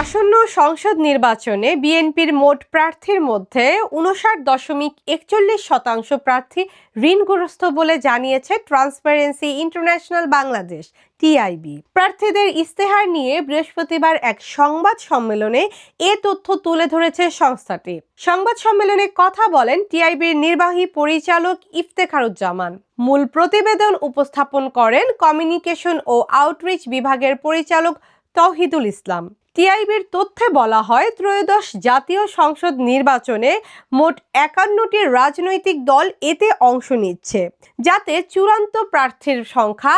আসন্ন সংসদ নির্বাচনে বিএনপির মোট প্রার্থীর মধ্যে উনষাট দশমিক একচল্লিশ শতাংশ প্রার্থী ঋণগ্রস্ত বলে জানিয়েছে ট্রান্সপারেন্সি ইন্টারন্যাশনাল বাংলাদেশ টিআইবি প্রার্থীদের ইস্তেহার নিয়ে বৃহস্পতিবার এক সংবাদ সম্মেলনে এ তথ্য তুলে ধরেছে সংস্থাটি। সংবাদ সম্মেলনে কথা বলেন টিআইবির নির্বাহী পরিচালক ইফতেখারুজ্জামান। মূল প্রতিবেদন উপস্থাপন করেন কমিউনিকেশন ও আউটরিচ বিভাগের পরিচালক তৌহিদুল ইসলাম। টিআইবির তথ্যে বলা হয়, ত্রয়োদশ জাতীয় সংসদ নির্বাচনে মোট একান্নটি রাজনৈতিক দল এতে অংশ নিচ্ছে, যাতে চূড়ান্ত প্রার্থীর সংখ্যা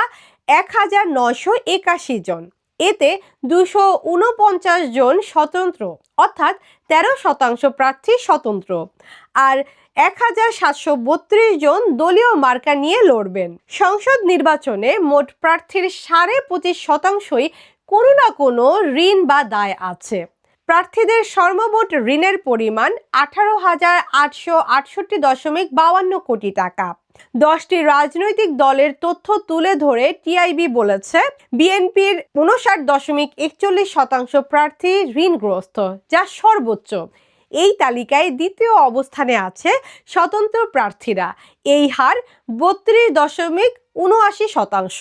এক হাজার নয়শো একাশি জন। এতে দুশো উনপঞ্চাশ জন স্বতন্ত্র, অর্থাৎ তেরো শতাংশ প্রার্থী স্বতন্ত্র। আর এক হাজার সাতশো বত্রিশ জন দলীয় মার্কা নিয়ে লড়বেন। সংসদ নির্বাচনে মোট প্রার্থীর সাড়ে পঁচিশ শতাংশই কোনো না কোনো ঋণ বা দায় আছে। প্রার্থীদের সর্বমোট ঋণের পরিমাণ আঠারো হাজার আটশো আটষট্টি দশমিক বাউান্ন কোটি টাকা। দশটি রাজনৈতিক দলের তথ্য তুলে ধরে টিআইবি বলেছে, বিএনপির উনষাট দশমিক একচল্লিশ শতাংশ প্রার্থী ঋণগ্রস্ত, যা সর্বোচ্চ। এই তালিকায় দ্বিতীয় অবস্থানে আছে স্বতন্ত্র প্রার্থীরা। এই হার বত্রিশ দশমিক উনআশি শতাংশ।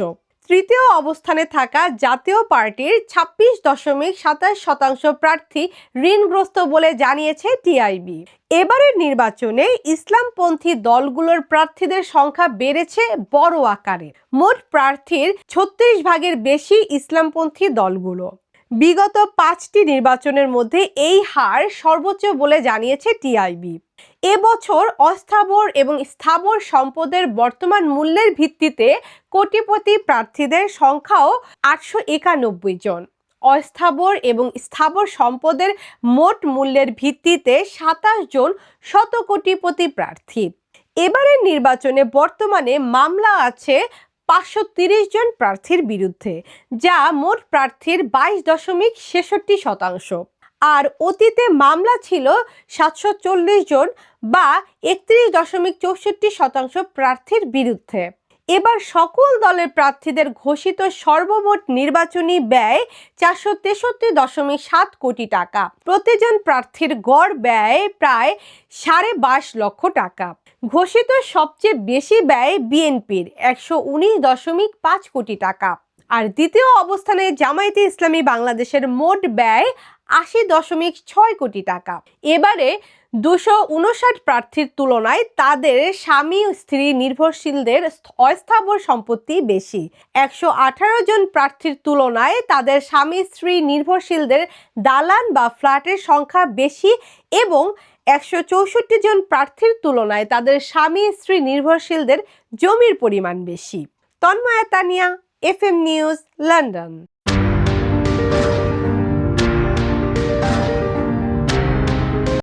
তৃতীয় অবস্থানে থাকা জাতীয় পার্টির ছাব্বিশ দশমিক সাতাশ শতাংশ প্রার্থী ঋণগ্রস্ত বলে জানিয়েছে টিআইবি এবারের নির্বাচনে ইসলামপন্থী দলগুলোর প্রার্থীদের সংখ্যা বেড়েছে বড় আকারে। মোট প্রার্থীর ছত্রিশ ভাগের বেশি ইসলামপন্থী দলগুলো। বিগত পাঁচটি নির্বাচনের মধ্যে এই হার সর্বোচ্চ বলে জানিয়েছে টিআইবি এবছর অস্থাবর এবং স্থাবর সম্পদের বর্তমান মূল্যের ভিত্তিতে কোটিপতি প্রার্থীদের সংখ্যাও আটশো একানব্বই জন। অস্থাবর এবং স্থাবর সম্পদের মোট মূল্যের ভিত্তিতে সাতাশ জন শত কোটিপতি প্রার্থী। এবারের নির্বাচনে বর্তমানে মামলা আছে পাঁচশো জন প্রার্থীর বিরুদ্ধে, যা মোট প্রার্থীর বাইশ দশমিক ছেষট্টি শতাংশ। আর অতীতে মামলা ছিল সাতশো চল্লিশ জন বা একত্রিশ দশমিক চৌষট্টি শতাংশ প্রার্থীর বিরুদ্ধে। এবার সকল দলের প্রার্থীদের ঘোষিত সর্বমোট নির্বাচনী ব্যয় চারশো তেষট্টি দশমিক সাত কোটি টাকা। প্রতিজন প্রার্থীর গড় ব্যয় প্রায় সাড়ে বাইশ লক্ষ টাকা। ঘোষিত সবচেয়ে বেশি ব্যয় বিএনপির একশো উনিশ দশমিক পাঁচ কোটি টাকা। আর দ্বিতীয় অবস্থানে জামায়াতে ইসলামী বাংলাদেশের মোট ব্যয় আশি দশমিক ছয় কোটি টাকা। এবারে দুশো উনষাট প্রার্থীর তুলনায় তাদের স্বামী স্ত্রী নির্ভরশীলদের অস্থাবর সম্পত্তি বেশি। একশো আঠারো জন প্রার্থীর তুলনায় তাদের স্বামী, স্ত্রী নির্ভরশীলদের দালান বা ফ্ল্যাটের সংখ্যা বেশি এবং একশো চৌষট্টি জন প্রার্থীর তুলনায় তাদের স্বামী, স্ত্রী নির্ভরশীলদের জমির পরিমাণ বেশি। Tanmaya Tania F M news, London.